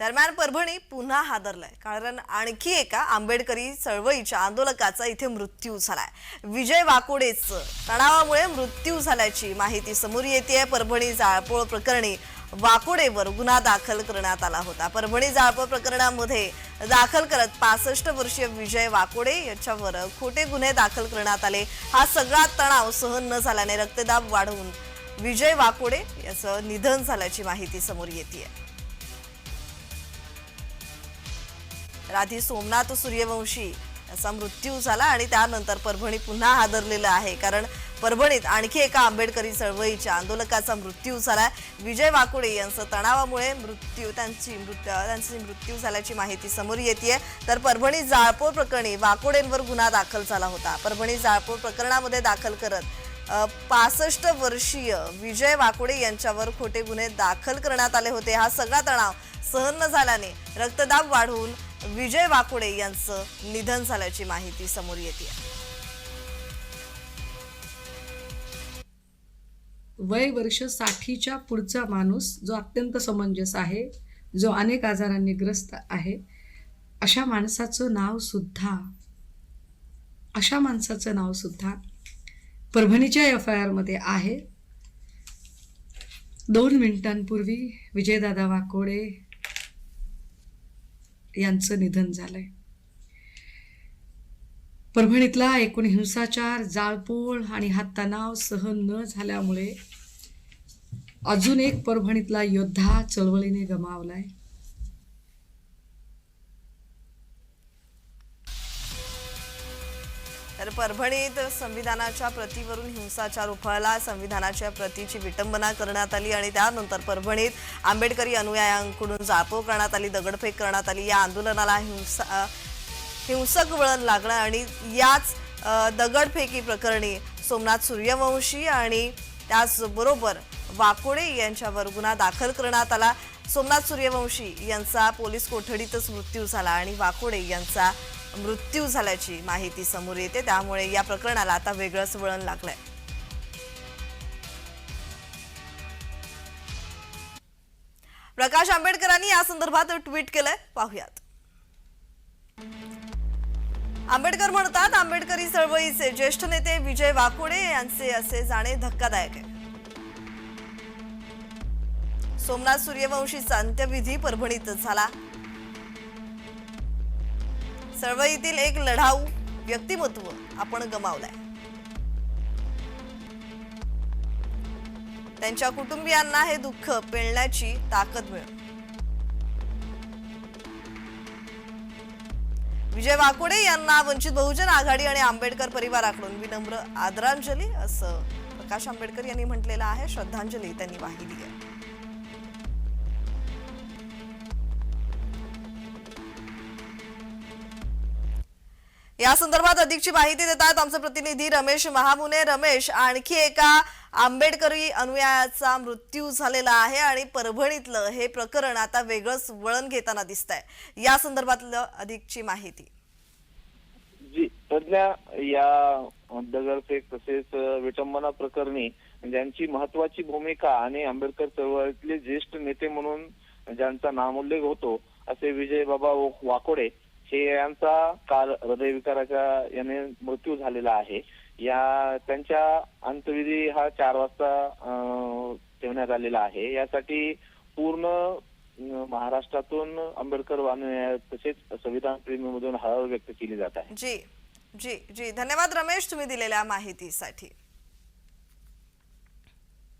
दरम्यान परभणी पुन्हा हादरलाय. कारण आणखी एका आंबेडकरी चळवळीच्या आंदोलकाचा इथे मृत्यू झालाय. विजय वाकोडेच तणावामुळे मृत्यू झाल्याची माहिती समोर येते परभणी जाळपोळ प्रकरणी वाकोडेवर गुन्हा दाखल करण्यात आला होता. परभणी जाळपोळ प्रकरणामध्ये दाखल करत पासष्ट वर्षीय विजय वाकोडे याच्यावर खोटे गुन्हे दाखल करण्यात आले. हा सगळा तणाव सहन न झाल्याने रक्तदाब वाढवून विजय वाकोडे याचं निधन झाल्याची माहिती समोर येते राधी सोमनाथ सूर्यवंशी याचा मृत्यू झाला आणि त्यानंतर परभणी पुन्हा हादरलेलं आहे. कारण परभणीत आणखी एका आंबेडकरी चळवळीच्या आंदोलकाचा मृत्यू झाला. विजय वाकुडे यांचं तणावामुळे मृत्यू त्यांची मृत्यू त्यांची मृत्यू झाल्याची माहिती समोर येते तर परभणी जाळपोळ प्रकरणी वाकोडेंवर गुन्हा दाखल झाला होता. परभणी जाळपोळ प्रकरणामध्ये दाखल करत पासष्ट वर्षीय विजय वाकोडे यांच्यावर खोटे गुन्हे दाखल करण्यात आले होते. हा सगळा तणाव सहन न झाल्याने रक्तदाब वाढवून विजय वाकोडे यांचं निधन झाल्याची माहिती समोर येते. वय वर्ष साठीच्या पुढचा माणूस जो अत्यंत समंजस आहे जो अनेक आजारांनी ग्रस्त आहे अशा माणसाचं नावसुद्धा अशा माणसाचं नावसुद्धा परभणीच्या एफ आय आरमध्ये आहे. दोन मिनिटांपूर्वी विजयदादा वाकोडे यांचं निधन झालंय. परभणीतला एकूण हिंसाचार जाळपोळ आणि हा तणाव सहन न झाल्यामुळे अजून एक परभणीतला योद्धा चळवळीने गमावलाय. तर परभणीत संविधानाच्या प्रतीवरून हिंसाचार उफाळला. संविधानाच्या प्रतीची विटंबना करण्यात आली आणि त्यानंतर परभणीत आंबेडकरी अनुयायांकडून जाळपोळ करण्यात आली दगडफेक करण्यात आली. या आंदोलनाला हिंसा हिंसक वळण लागलं आणि याच दगडफेकी प्रकरणी सोमनाथ सूर्यवंशी आणि त्याचबरोबर वाकोडे यांच्यावर गुन्हा दाखल करण्यात आला. सोमनाथ सूर्यवंशी यांचा पोलीस कोठडीतच मृत्यू झाला आणि वाकोडे यांचा मृत्यू झाल्याची माहिती समोर येते. त्यामुळे या प्रकरणाला आता वेगळंच वळण लागलंय. प्रकाश आंबेडकरांनी या संदर्भात ट्विट केलंय. पाहुयात. आंबेडकर म्हणतात आंबेडकरी चळवळीचे ज्येष्ठ नेते विजय वाकोडे यांचे असे जाणे धक्कादायक आहे. सोमनाथ सूर्यवंशीचा अंत्यविधी परभणीत झाला. चळवळीतील एक लढाऊ व्यक्तिमत्व आपण गमावलंय. त्यांच्या कुटुंबियांना हे दुःख पेलण्याची ताकद मिळेल. विजय वाकोडे यांना वंचित बहुजन आघाडी आणि आंबेडकर परिवाराकडून विनम्र आदरांजली असं प्रकाश आंबेडकर यांनी म्हटलेलं आहे. श्रद्धांजली त्यांनी वाहिली आहे. या संदर्भात अधिकची माहिती देतात आमचे प्रतिनिधी रमेश महामुने. रमेश आणखी एका आंबेडकरी अनुयायाचा मृत्यू झालेला आहे आणि परभणीतलं हे प्रकरण आता वेगळंच वळण घेताना दिसत आहे या संदर्भातलं अधिकची माहिती. जी या दगडफेक तसेच विटंबना प्रकरणी ज्यांची महत्वाची भूमिका आणि आंबेडकर चळवळीतले ज्येष्ठ नेते म्हणून ज्यांचा नामोल्लेख होतो असे विजय बाबा वाकोडे हे यांचा काल हृदयविकाराच्या याने मृत्यू झालेला आहे. या त्यांच्या अंत्यविधी हा चार वाजता ठेवण्यात आलेला आहे. यासाठी पूर्ण महाराष्ट्रातून आंबेडकर अनुयायी तसेच संविधान प्रेमीमधून हळहळ व्यक्त केली जात आहे. जी जी जी. धन्यवाद रमेश तुम्ही दिलेल्या माहितीसाठी.